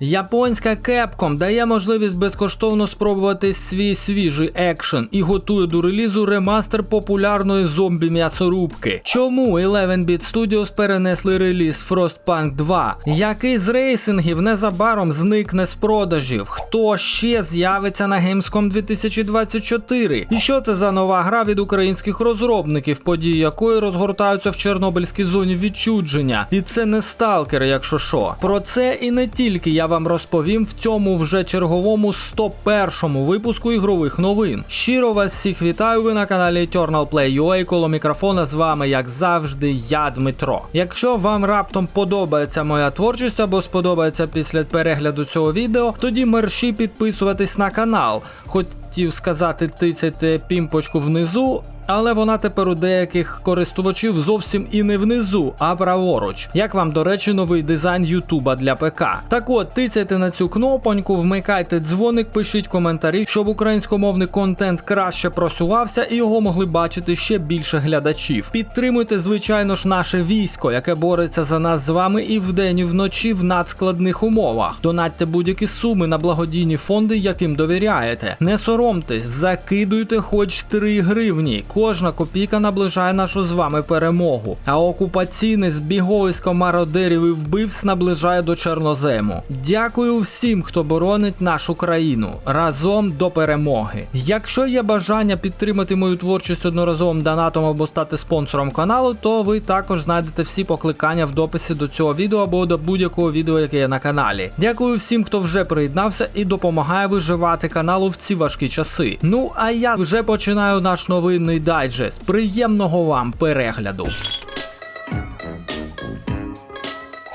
Японська Capcom дає можливість безкоштовно спробувати свій свіжий екшен і готує до релізу ремастер популярної зомбі м'ясорубки. Чому 11-Bit Studios перенесли реліз Frostpunk 2? Який з рейсингів незабаром зникне з продажів? Хто ще з'явиться на Gamescom 2024? І що це за нова гра від українських розробників, події якої розгортаються в Чорнобильській зоні відчудження? І це не сталкер, якщо що. Про це і не тільки я вам розповім в цьому вже черговому 101-му випуску ігрових новин. Щиро вас всіх вітаю. Ви на каналі Eternal Play UA. Коло мікрофона з вами, як завжди, я Дмитро. Якщо вам раптом подобається моя творчість або сподобається після перегляду цього відео, тоді мерші підписуватись на канал. Хотів сказати, тицяйте пімпочку внизу. Але вона тепер у деяких користувачів зовсім і не внизу, а праворуч. Як вам, до речі, новий дизайн Ютуба для ПК. Так от, тицяйте на цю кнопоньку, вмикайте дзвоник, пишіть коментарі, щоб українськомовний контент краще просувався і його могли бачити ще більше глядачів. Підтримуйте, звичайно ж, наше військо, яке бореться за нас з вами і вдень, і вночі в надскладних умовах. Донатьте будь-які суми на благодійні фонди, яким довіряєте. Не соромтесь, закидуйте хоч 3 гривні. Кожна копійка наближає нашу з вами перемогу. А окупаційне збіговисько мародерів і вбивць наближає до чорнозему. Дякую всім, хто боронить нашу країну разом до перемоги. Якщо є бажання підтримати мою творчість одноразовим донатом або стати спонсором каналу, то ви також знайдете всі покликання в дописі до цього відео або до будь-якого відео, яке є на каналі. Дякую всім, хто вже приєднався і допомагає виживати каналу в ці важкі часи. Ну а я вже починаю наш новинний дайджест. Приємного вам перегляду.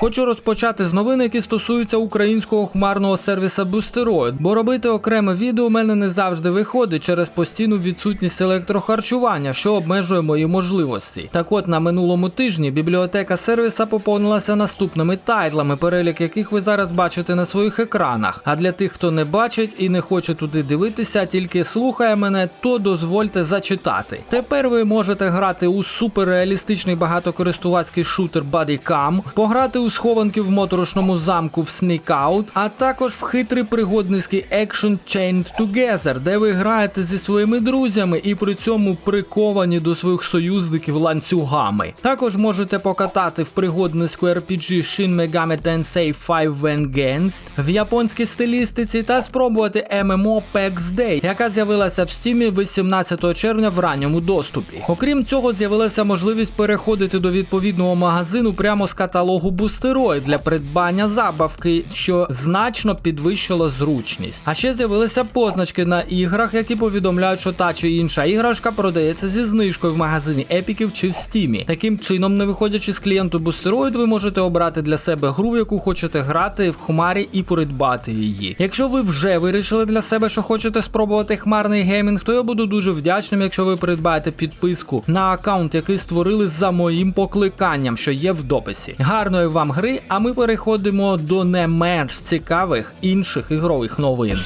Хочу розпочати з новин, які стосуються українського хмарного сервіса Boosteroid, бо робити окреме відео у мене не завжди виходить через постійну відсутність електрохарчування, що обмежує мої можливості. Так от на минулому тижні бібліотека сервіса поповнилася наступними тайтлами, перелік яких ви зараз бачите на своїх екранах. А для тих, хто не бачить і не хоче туди дивитися, тільки слухає мене, то дозвольте зачитати. Тепер ви можете грати у суперреалістичний багатокористувацький шутер Bodycam, пограти у схованки в моторошному замку в Sneak Out, а також в хитрий пригодницький екшен Chained Together, де ви граєте зі своїми друзями і при цьому приковані до своїх союзників ланцюгами. Також можете покатати в пригодницьку RPG Shin Megami Tensei 5 Vengeance в японській стилістиці та спробувати MMO PAX Day, яка з'явилася в стімі 18 червня в ранньому доступі. Окрім цього, з'явилася можливість переходити до відповідного магазину прямо з каталогу Boosteroid для придбання забавки, що значно підвищило зручність. А ще з'явилися позначки на іграх, які повідомляють, що та чи інша іграшка продається зі знижкою в магазині епіків чи в стімі. Таким чином, не виходячи з клієнту Boosteroid, ви можете обрати для себе гру, в яку хочете грати в хмарі і придбати її. Якщо ви вже вирішили для себе, що хочете спробувати хмарний геймінг, то я буду дуже вдячним, якщо ви придбаєте підписку на аккаунт, який створили за моїм покликанням, що є в дописі. Гарної вам гри, а ми переходимо до не менш цікавих інших ігрових новин.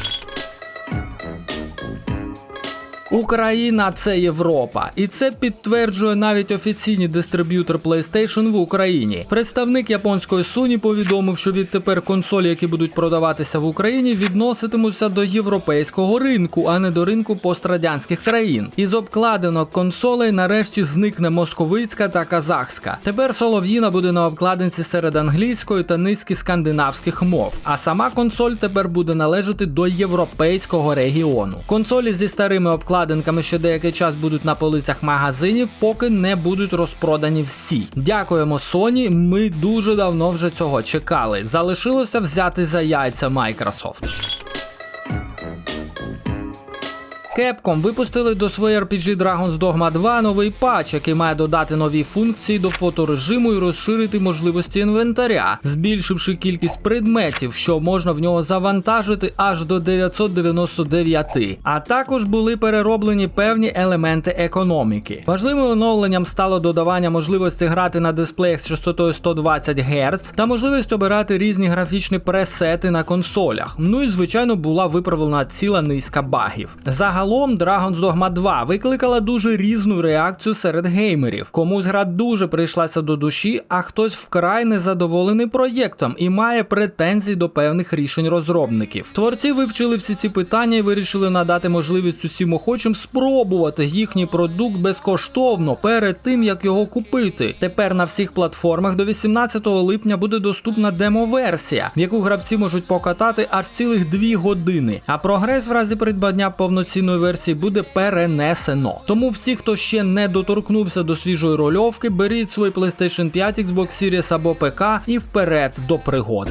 Україна це Європа, і це підтверджує навіть офіційний дистриб'ютор PlayStation в Україні. Представник японської Sony повідомив, що відтепер консолі, які будуть продаватися в Україні, відноситимуться до європейського ринку, а не до ринку пострадянських країн. Із обкладинок консолей нарешті зникне московицька та казахська. Тепер солов'їна буде на обкладинці серед англійської та низки скандинавських мов. А сама консоль тепер буде належати до європейського регіону. Консолі зі старими обкладинками обкладинками ще деякий час будуть на полицях магазинів, поки не будуть розпродані всі. Дякуємо Sony, Ми дуже давно вже цього чекали. Залишилося взяти за яйця Microsoft. Capcom випустили до своєї RPG Dragon's Dogma 2 новий патч, який має додати нові функції до фоторежиму і розширити можливості інвентаря, збільшивши кількість предметів, що можна в нього завантажити аж до 999. А також були перероблені певні елементи економіки. Важливим оновленням стало додавання можливості грати на дисплеях з частотою 120 Гц та можливість обирати різні графічні пресети на консолях. Ну і звичайно була виправлена ціла низка багів. Загалом Загалом Dragon's Dogma 2 викликала дуже різну реакцію серед геймерів. Комусь гра дуже прийшлася до душі, а хтось вкрай незадоволений проєктом і має претензії до певних рішень розробників. Творці вивчили всі ці питання і вирішили надати можливість усім охочим спробувати їхній продукт безкоштовно перед тим, як його купити. Тепер на всіх платформах до 18 липня буде доступна демо-версія, в яку гравці можуть покатати аж цілих 2 години. А прогрес в разі придбання повноцінної версії буде перенесено. Тому всі, хто ще не доторкнувся до свіжої рольовки, беріть свій PlayStation 5, Xbox Series або ПК і вперед до пригод.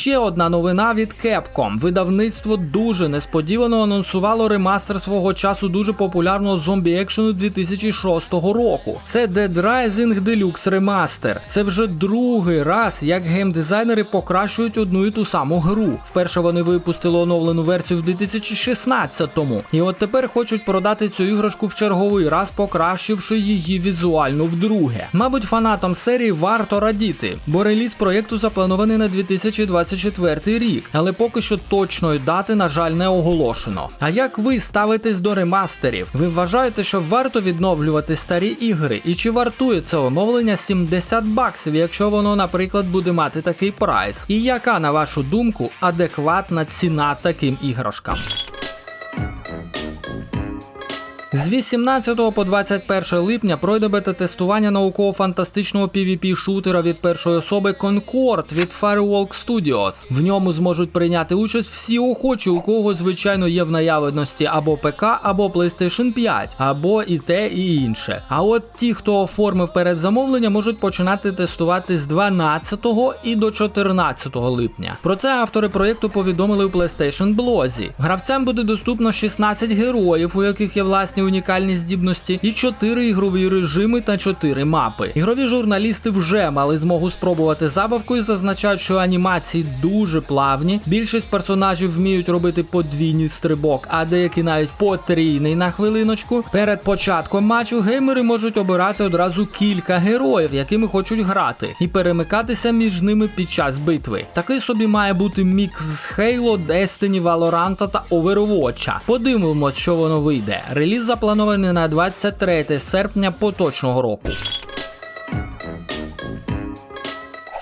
Ще одна новина від Capcom. Видавництво дуже несподівано анонсувало ремастер свого часу дуже популярного зомбі екшену 2006 року. Це Dead Rising Deluxe Remaster. Це вже другий раз, як геймдизайнери покращують одну і ту саму гру. Вперше вони випустили оновлену версію в 2016-му. І от тепер хочуть продати цю іграшку в черговий раз, покращивши її візуально вдруге. Мабуть, фанатам серії варто радіти, бо реліз проєкту запланований на 2020 2024 рік, але поки що точної дати, на жаль, не оголошено. А як ви ставитесь до ремастерів? Ви вважаєте, що варто відновлювати старі ігри? І чи вартує це оновлення 70 баксів, якщо воно, наприклад, буде мати такий прайс? І яка, на вашу думку, адекватна ціна таким іграшкам? З 18 по 21 липня пройде бета-тестування науково-фантастичного pvp шутера від першої особи Concord від Firewalk Studios. В ньому зможуть прийняти участь всі охочі, у кого звичайно є в наявності або ПК, або PlayStation 5, або і те, і інше. А от ті, хто оформив передзамовлення, можуть починати тестувати з 12 і до 14 липня. Про це автори проєкту повідомили у PlayStation блозі. Гравцям буде доступно 16 героїв, у яких є власні унікальні здібності, і 4 ігрові режими та 4 мапи. Ігрові журналісти вже мали змогу спробувати забавку і зазначають, що анімації дуже плавні. Більшість персонажів вміють робити подвійний стрибок, а деякі навіть потрійний на хвилиночку. Перед початком матчу геймери можуть обирати одразу кілька героїв, якими хочуть грати, і перемикатися між ними під час битви. Такий собі має бути мікс з Halo, Destiny, Valorant та Overwatch. Подивимось, що воно вийде. Реліз запланований на 23 серпня поточного року.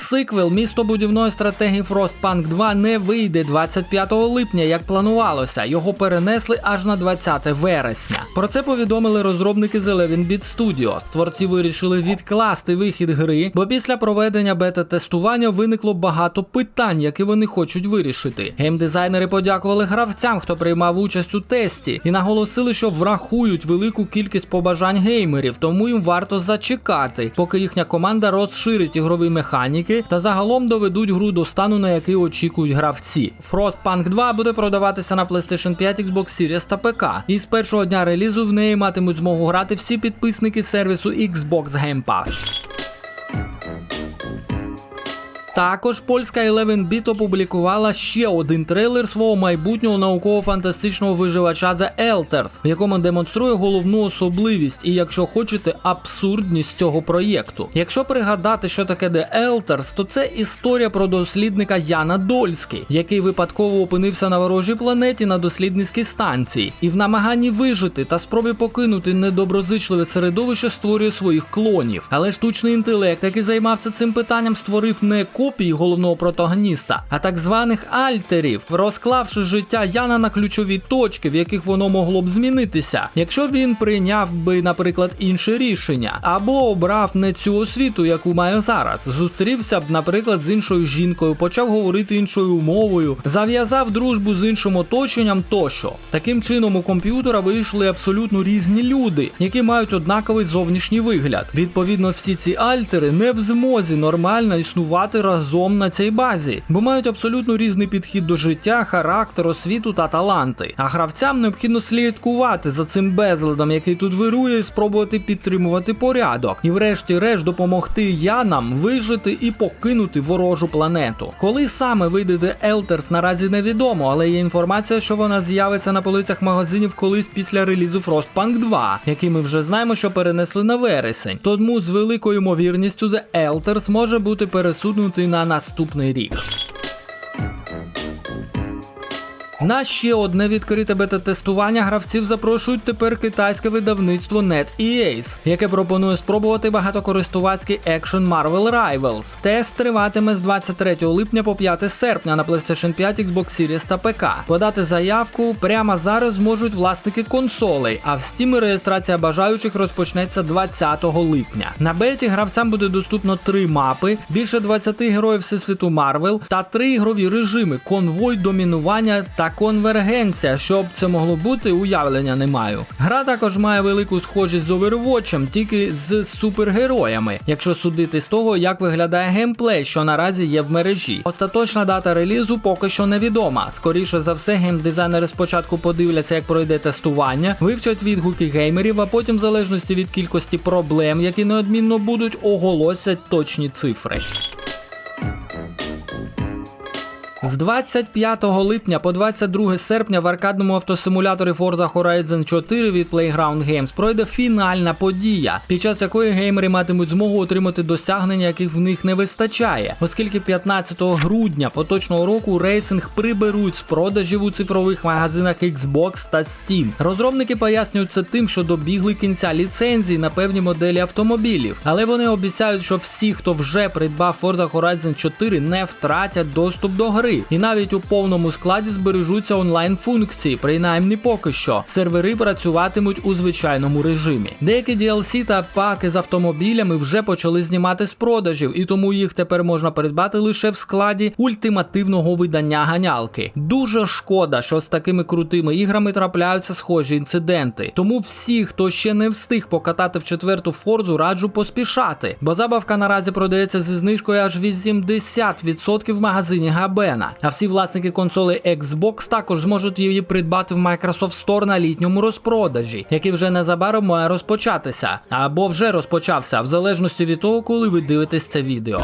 Сиквел містобудівної стратегії Frostpunk 2 не вийде 25 липня, як планувалося. Його перенесли аж на 20 вересня. Про це повідомили розробники з 11-Bit Studios. Творці вирішили відкласти вихід гри, бо після проведення бета-тестування виникло багато питань, які вони хочуть вирішити. Геймдизайнери подякували гравцям, хто приймав участь у тесті, і наголосили, що врахують велику кількість побажань геймерів, тому їм варто зачекати, поки їхня команда розширить ігрові механіки та загалом доведуть гру до стану, на який очікують гравці. Frostpunk 2 буде продаватися на PlayStation 5, Xbox Series та ПК. І з першого дня релізу в неї матимуть змогу грати всі підписники сервісу Xbox Game Pass. Також польська 11-Bit опублікувала ще один трейлер свого майбутнього науково-фантастичного виживача The Elders, в якому демонструє головну особливість і, якщо хочете, абсурдність цього проєкту. Якщо пригадати, що таке The Elders, то це історія про дослідника Яна Дольський, який випадково опинився на ворожій планеті на дослідницькій станції, і в намаганні вижити та спробі покинути недоброзичливе середовище створює своїх клонів. Але штучний інтелект, який займався цим питанням, створив не копії головного протагоніста, а так званих альтерів, розклавши життя Яна на ключові точки, в яких воно могло б змінитися, якщо він прийняв би, наприклад, інше рішення, або обрав не цю освіту, яку має зараз, зустрівся б, наприклад, з іншою жінкою, почав говорити іншою мовою, зав'язав дружбу з іншим оточенням тощо. Таким чином у комп'ютера вийшли абсолютно різні люди, які мають однаковий зовнішній вигляд. Відповідно, всі ці альтери не в змозі нормально існувати разом на цій базі, бо мають абсолютно різний підхід до життя, характер, освіту та таланти. А гравцям необхідно слідкувати за цим безладом, який тут вирує, і спробувати підтримувати порядок, і, врешті-решт, допомогти янам вижити і покинути ворожу планету. Коли саме вийде Elders, наразі невідомо, але є інформація, що вона з'явиться на полицях магазинів колись після релізу Frostpunk 2, який ми вже знаємо, що перенесли на вересень. Тому з великою ймовірністю The Elders може бути пересунутий на наступний рік. На ще одне відкрите бета-тестування гравців запрошують тепер китайське видавництво NetEase, яке пропонує спробувати багатокористувацький екшен Marvel Rivals. Тест триватиме з 23 липня по 5 серпня на PlayStation 5, Xbox Series та ПК. Подати заявку прямо зараз зможуть власники консолей, а в Steam реєстрація бажаючих розпочнеться 20 липня. На беті гравцям буде доступно три мапи, більше 20 героїв всесвіту Марвел та три ігрові режими: конвой, домінування та конвергенція. Що б це могло бути, уявлення не маю. Гра також має велику схожість з Overwatch, тільки з супергероями, якщо судити з того, як виглядає геймплей, що наразі є в мережі. Остаточна дата релізу поки що невідома. Скоріше за все, геймдизайнери спочатку подивляться, як пройде тестування, вивчать відгуки геймерів, а потім, в залежності від кількості проблем, які неодмінно будуть, оголосять точні цифри. З 25 липня по 22 серпня в аркадному автосимуляторі Forza Horizon 4 від Playground Games пройде фінальна подія, під час якої геймери матимуть змогу отримати досягнення, яких в них не вистачає, оскільки 15 грудня поточного року рейсинг приберуть з продажів у цифрових магазинах Xbox та Steam. Розробники пояснюють це тим, що добігли кінця ліцензії на певні моделі автомобілів, але вони обіцяють, що всі, хто вже придбав Forza Horizon 4, не втратять доступ до гри. І навіть у повному складі збережуться онлайн функції, принаймні поки що. Сервери працюватимуть у звичайному режимі. Деякі DLC та паки з автомобілями вже почали знімати з продажів, і тому їх тепер можна придбати лише в складі ультимативного видання ганялки. Дуже шкода, що з такими крутими іграми трапляються схожі інциденти. Тому всі, хто ще не встиг покатати в четверту форзу, раджу поспішати, бо забавка наразі продається зі знижкою аж 80% в магазині Габена. А всі власники консоли Xbox також зможуть її придбати в Microsoft Store на літньому розпродажі, який вже незабаром має розпочатися, або вже розпочався, в залежності від того, коли ви дивитесь це відео.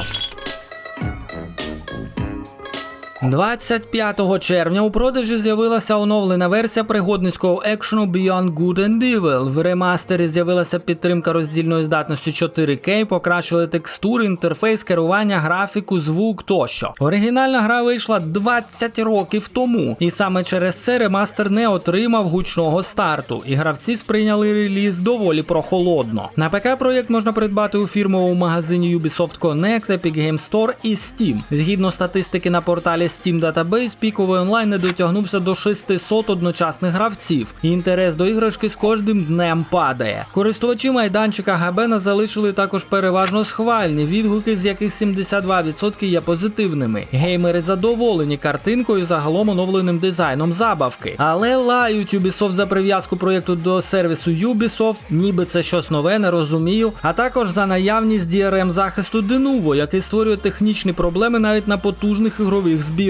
25 червня у продажі з'явилася оновлена версія пригодницького екшену Beyond Good and Evil. В ремастері з'явилася підтримка роздільної здатності 4К, покращили текстури, інтерфейс, керування, графіку, звук тощо. Оригінальна гра вийшла 20 років тому, і саме через це ремастер не отримав гучного старту, і гравці сприйняли реліз доволі прохолодно. На ПК проєкт можна придбати у фірмовому магазині Ubisoft Connect, Epic Game Store і Steam. Згідно статистики на порталі Steam Database, піковий онлайн не дотягнувся до 600 одночасних гравців, і інтерес до іграшки з кожним днем падає. Користувачі майданчика Габена залишили також переважно схвальні відгуки, з яких 72% є позитивними. Геймери задоволені картинкою загалом оновленим дизайном забавки. Але лають Ubisoft за прив'язку проєкту до сервісу Ubisoft, ніби це щось нове, не розумію. А також за наявність DRM захисту Denuvo, який створює технічні проблеми навіть на потужних ігрових збірках,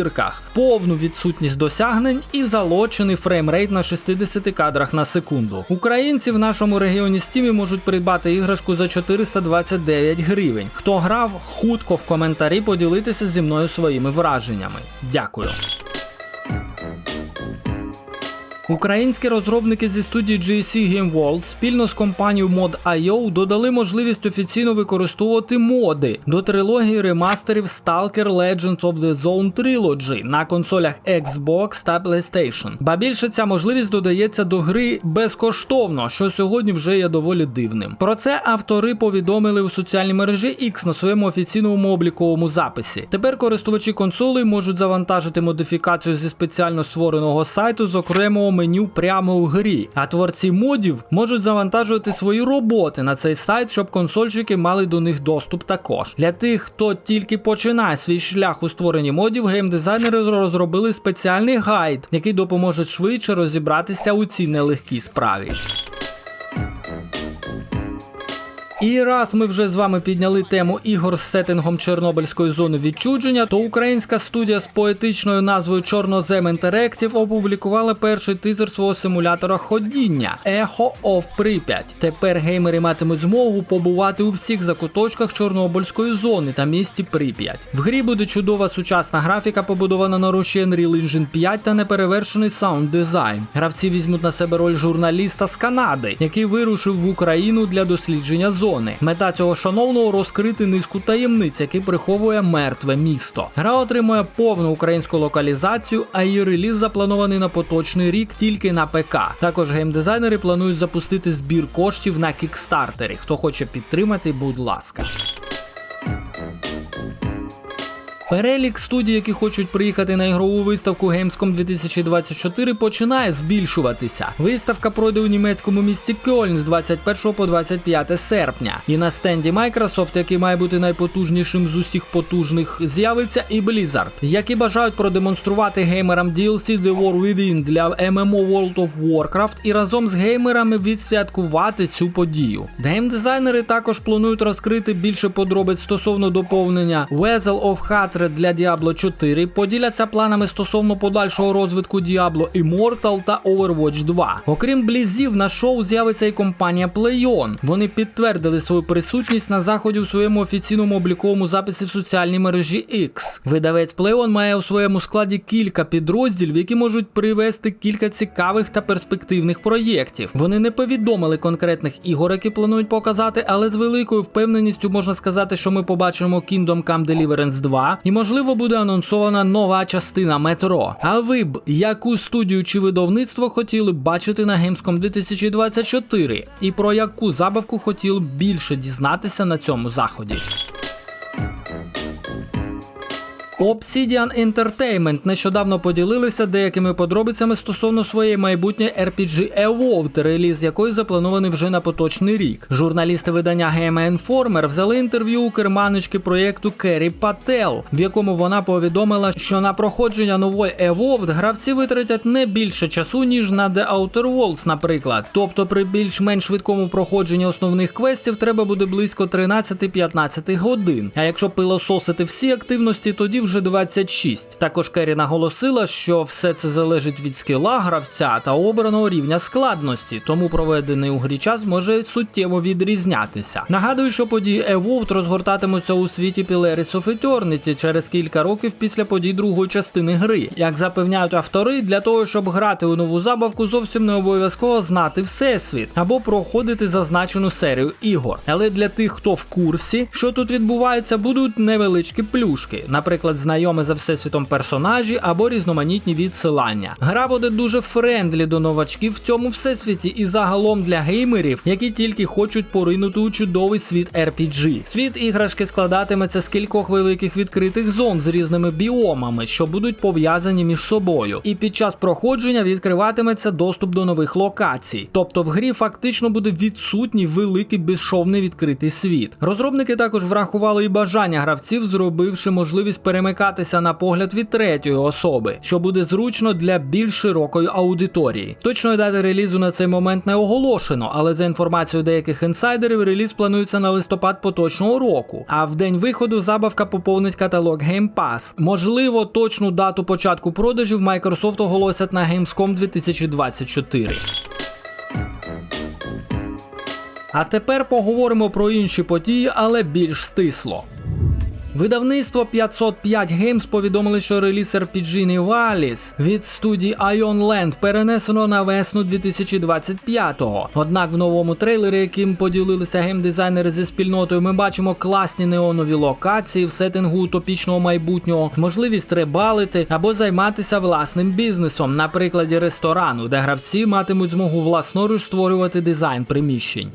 повну відсутність досягнень і залочений фреймрейт на 60 кадрах на секунду. Українці в нашому регіоні стімі можуть придбати іграшку за 429 гривень. Хто грав, хутко в коментарі поділитися зі мною своїми враженнями. Дякую. Українські розробники зі студії GSC Game World спільно з компанією Mod.io додали можливість офіційно використовувати моди до трилогії ремастерів Stalker Legends of the Zone Trilogy на консолях Xbox та PlayStation. Ба більше ця можливість додається до гри безкоштовно, що сьогодні вже є доволі дивним. Про це автори повідомили у соціальній мережі X на своєму офіційному обліковому записі. Тепер користувачі консолей можуть завантажити модифікацію зі спеціально створеного сайту з окремого меню прямо у грі. А творці модів можуть завантажувати свої роботи на цей сайт, щоб консольщики мали до них доступ також. Для тих, хто тільки починає свій шлях у створенні модів, геймдизайнери розробили спеціальний гайд, який допоможе швидше розібратися у цій нелегкій справі. І раз ми вже з вами підняли тему ігор з сеттингом Чорнобильської зони відчудження, то українська студія з поетичною назвою Чорнозем Interactive опублікувала перший тизер свого симулятора ходіння Echo of Pripyat. Тепер геймери матимуть змогу побувати у всіх закуточках Чорнобильської зони та місті Прип'ять. В грі буде чудова сучасна графіка, побудована на руші Unreal Engine 5 та неперевершений саунд дизайн. Гравці візьмуть на себе роль журналіста з Канади, який вирушив в Україну для дослідження зони. Мільйони. Мета цього шановного розкрити низку таємниць, які приховує мертве місто. Гра отримує повну українську локалізацію, а її реліз запланований на поточний рік тільки на ПК. Також геймдизайнери планують запустити збір коштів на кікстартері. Хто хоче підтримати, будь ласка. Перелік студій, які хочуть приїхати на ігрову виставку Gamescom 2024, починає збільшуватися. Виставка пройде у німецькому місті Кьольн з 21 по 25 серпня. І на стенді Microsoft, який має бути найпотужнішим з усіх потужних, з'явиться і Blizzard, які бажають продемонструвати геймерам DLC The War Within для MMO World of Warcraft і разом з геймерами відсвяткувати цю подію. Геймдизайнери також планують розкрити більше подробиць стосовно доповнення Wrestle of Hatred для Diablo 4, поділяться планами стосовно подальшого розвитку Diablo Immortal та Overwatch 2. Окрім блізів, на шоу з'явиться і компанія PlayOn. Вони підтвердили свою присутність на заході у своєму офіційному обліковому записі в соціальній мережі X. Видавець PlayOn має у своєму складі кілька підрозділів, які можуть привести кілька цікавих та перспективних проєктів. Вони не повідомили конкретних ігор, які планують показати, але з великою впевненістю можна сказати, що ми побачимо Kingdom Come Deliverance 2 і можливо буде анонсована нова частина метро. А ви б яку студію чи видавництво хотіли б бачити на Gamescom 2024? І про яку забавку хотіли б більше дізнатися на цьому заході? Obsidian Entertainment нещодавно поділилися деякими подробицями стосовно своєї майбутньої RPG Evolved, реліз якої запланований вже на поточний рік. Журналісти видання Game Informer взяли інтерв'ю у керманички проєкту Керрі Пател, в якому вона повідомила, що на проходження нової Evolved гравці витратять не більше часу, ніж на The Outer Worlds, наприклад. Тобто при більш-менш швидкому проходженні основних квестів треба буде близько 13-15 годин. А якщо пилососити всі активності, тоді вже 26. Також Керрі наголосила, що все це залежить від скіла гравця та обраного рівня складності, тому проведений у грі час може суттєво відрізнятися. Нагадую, що події Evolved розгортатимуться у світі Pillars of Eternity через кілька років після подій другої частини гри. Як запевняють автори, для того, щоб грати у нову забавку, зовсім не обов'язково знати всесвіт або проходити зазначену серію ігор. Але для тих, хто в курсі, що тут відбувається, будуть невеличкі плюшки, наприклад, знайомі за всесвітом персонажі або різноманітні відсилання. Гра буде дуже френдлі до новачків в цьому всесвіті і загалом для геймерів, які тільки хочуть поринути у чудовий світ RPG. Світ іграшки складатиметься з кількох великих відкритих зон з різними біомами, що будуть пов'язані між собою. І під час проходження відкриватиметься доступ до нових локацій. Тобто в грі фактично буде відсутній великий безшовний відкритий світ. Розробники також врахували і бажання гравців, зробивши можливість перемикатися на погляд від третьої особи, що буде зручно для більш широкої аудиторії. Точної дати релізу на цей момент не оголошено, але за інформацією деяких інсайдерів, реліз планується на листопад поточного року. А в день виходу забавка поповнить каталог Game Pass. Можливо, точну дату початку продажів Microsoft оголосять на Gamescom 2024. А тепер поговоримо про інші події, але більш стисло. Видавництво 505 Games повідомили, що реліз RPG Nivalis від студії Ion Land перенесено на весну 2025-го. Однак в новому трейлері, яким поділилися геймдизайнери зі спільнотою, ми бачимо класні неонові локації в сеттингу утопічного майбутнього, можливість рибалити або займатися власним бізнесом, на прикладі ресторану, де гравці матимуть змогу власноруч створювати дизайн приміщень.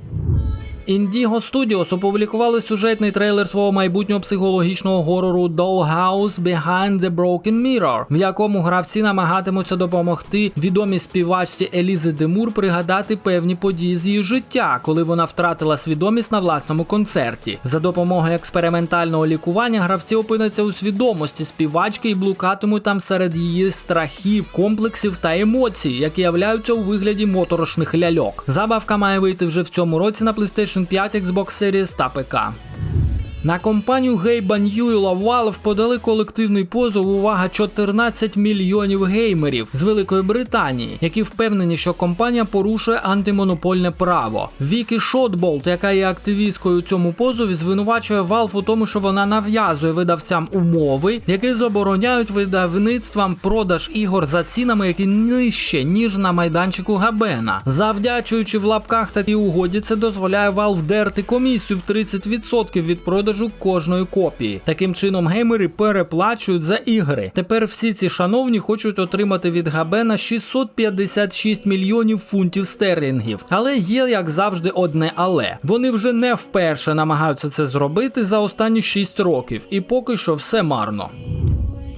Indigo Studios опублікували сюжетний трейлер свого майбутнього психологічного горору Dollhouse Behind the Broken Mirror, в якому гравці намагатимуться допомогти відомій співачці Елізи Демур пригадати певні події з її життя, коли вона втратила свідомість на власному концерті. За допомогою експериментального лікування гравці опиняться у свідомості співачки і блукатимуть там серед її страхів, комплексів та емоцій, які являються у вигляді моторошних ляльок. Забавка має вийти вже в цьому році на PlayStation 5, Xbox Series та ПК. На компанію Гейба Ньюіла Valve подали колективний позов увага 14 мільйонів геймерів з Великої Британії, які впевнені, що компанія порушує антимонопольне право. Вікі Шотболт, яка є активісткою у цьому позові, звинувачує Valve у тому, що вона нав'язує видавцям умови, які забороняють видавництвам продаж ігор за цінами, які нижче ніж на майданчику Габена. Завдячуючи в лапках такій угоді, це дозволяє Valve дерти комісію в 30% від продажу кожної копії. Таким чином, геймери переплачують за ігри. Тепер всі ці шановні хочуть отримати від Габена 656 мільйонів фунтів стерлінгів. Але є, як завжди, одне але. Вони вже не вперше намагаються це зробити за останні 6 років, і поки що все марно.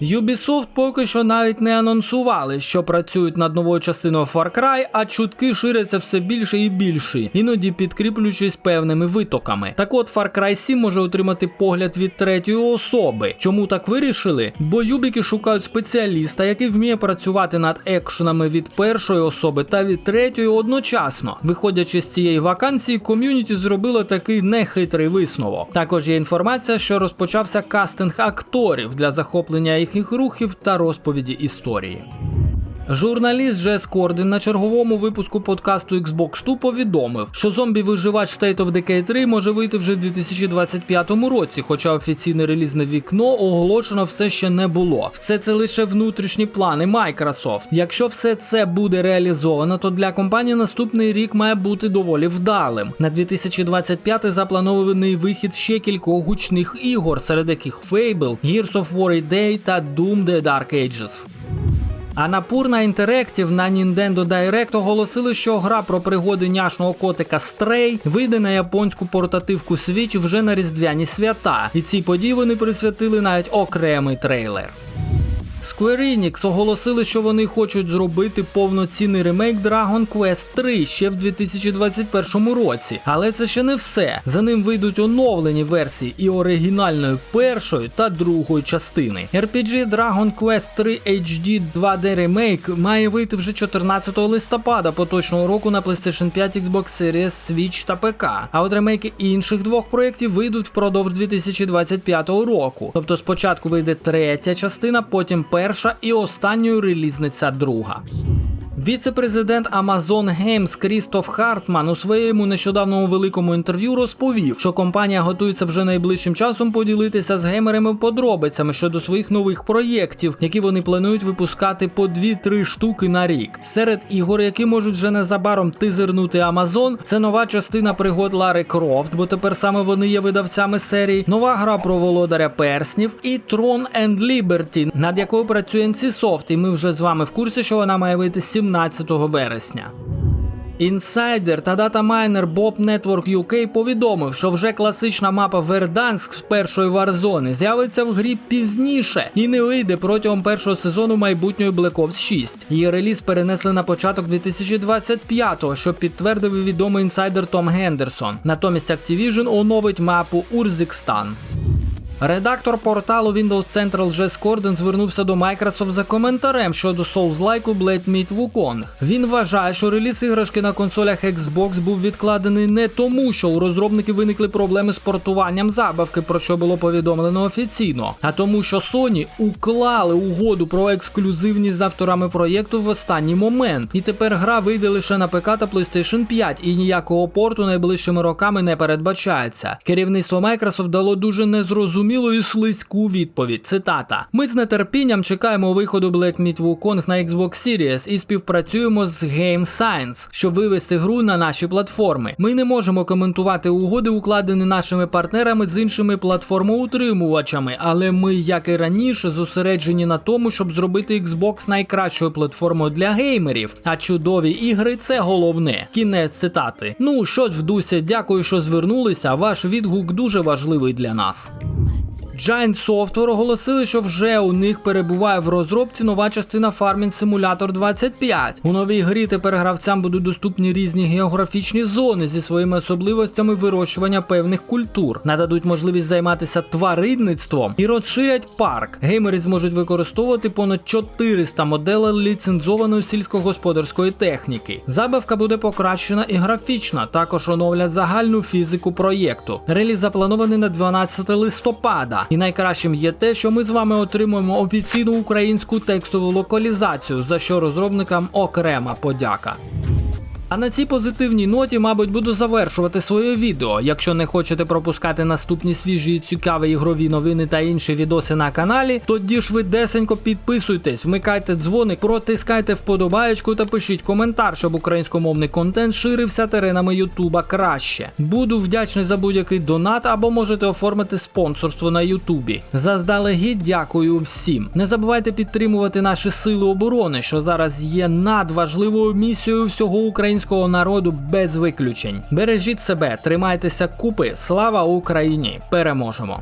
Ubisoft поки що навіть не анонсували, що працюють над новою частиною Far Cry, а чутки ширяться все більше і більше, іноді підкріплюючись певними витоками. Так от Far Cry 7 може отримати погляд від третьої особи. Чому так вирішили? Бо юбіки шукають спеціаліста, який вміє працювати над екшенами від першої особи та від третьої одночасно. Виходячи з цієї вакансії, ком'юніті зробило такий нехитрий висновок. Також є інформація, що розпочався кастинг акторів для захоплення їхніх рухів та розповіді історії. Журналіст Джес Корден на черговому випуску подкасту Xbox 2 повідомив, що зомбі-виживач State of Decay 3 може вийти вже в 2025 році, хоча офіційне релізне вікно оголошено все ще не було. Все це лише внутрішні плани Microsoft. Якщо все це буде реалізовано, то для компанії наступний рік має бути доволі вдалим. На 2025 запланований вихід ще кількох гучних ігор, серед яких Fable, Gears of War Day та Doom The Dark Ages. А на Interactive на Nintendo Direct оголосили, що гра про пригоди няшного котика Stray вийде на японську портативку Switch вже на різдвяні свята, і цій події вони присвятили навіть окремий трейлер. Square Enix оголосили, що вони хочуть зробити повноцінний ремейк Dragon Quest 3 ще в 2021 році. Але це ще не все. За ним вийдуть оновлені версії і оригінальної першої та другої частини. RPG Dragon Quest 3 HD 2D Remake має вийти вже 14 листопада поточного року на PlayStation 5, Xbox Series, Switch та ПК. А от ремейки інших двох проєктів вийдуть впродовж 2025 року. Тобто спочатку вийде третя частина, потім перша і останньою релізниця друга. Віце-президент Amazon Games Крістоф Хартман у своєму нещодавньому великому інтерв'ю розповів, що компанія готується вже найближчим часом поділитися з геймерами подробицями щодо своїх нових проєктів, які вони планують випускати по 2-3 штуки на рік. Серед ігор, які можуть вже незабаром тизернути Amazon, це нова частина пригод Лари Крофт, бо тепер саме вони є видавцями серії, нова гра про володаря перснів і Tron and Liberty, над якою працює NCSoft, і ми вже з вами в курсі, що вона має вийти 17 вересня. Інсайдер та датамайнер Bob Network UK повідомив, що вже класична мапа Верданск з першої Warzone з'явиться в грі пізніше і не вийде протягом першого сезону майбутньої Black Ops 6. Її реліз перенесли на початок 2025-го, що підтвердив відомий інсайдер Том Гендерсон. Натомість Activision оновить мапу Урзикстан. Редактор порталу Windows Central Jess Corden звернувся до Microsoft за коментарем щодо Souls-like Blade Meat Wukong. Він вважає, що реліз іграшки на консолях Xbox був відкладений не тому, що у розробників виникли проблеми з портуванням забавки, про що було повідомлено офіційно, а тому, що Sony уклали угоду про ексклюзивність з авторами проєкту в останній момент. І тепер гра вийде лише на ПК та PlayStation 5, і ніякого порту найближчими роками не передбачається. Керівництво Microsoft дало дуже незрозуміло і слизьку відповідь. Цитата: Ми з нетерпінням чекаємо виходу Black Myth Wukong на Xbox Series і співпрацюємо з Game Science, щоб вивести гру на наші платформи. Ми не можемо коментувати угоди, укладені нашими партнерами з іншими платформоутримувачами, але ми, як і раніше, зосереджені на тому, щоб зробити Xbox найкращою платформою для геймерів. А чудові ігри це головне. Кінець цитати. Ну що ж, в дусі, дякую, що звернулися. Ваш відгук дуже важливий для нас. Giant Software оголосили, що вже у них перебуває в розробці нова частина Farming Simulator 25. У новій грі тепер гравцям будуть доступні різні географічні зони зі своїми особливостями вирощування певних культур, нададуть можливість займатися тваринництвом і розширять парк. Геймери зможуть використовувати понад 400 моделей ліцензованої сільськогосподарської техніки. Забавка буде покращена і графічна. Також оновлять загальну фізику проєкту. Реліз запланований на 12 листопада. І найкращим є те, що ми з вами отримуємо офіційну українську текстову локалізацію, за що розробникам окрема подяка. А на цій позитивній ноті, мабуть, буду завершувати своє відео. Якщо не хочете пропускати наступні свіжі і цікаві ігрові новини та інші відоси на каналі, тоді ж ви десенько підписуйтесь, вмикайте дзвоник, протискайте вподобаєчку та пишіть коментар, щоб українськомовний контент ширився теренами Ютуба краще. Буду вдячний за будь-який донат або можете оформити спонсорство на Ютубі. Заздалегідь дякую всім. Не забувайте підтримувати наші сили оборони, що зараз є надважливою місією всього українського народу без виключень. Бережіть себе, тримайтеся купи. Слава Україні! Переможемо!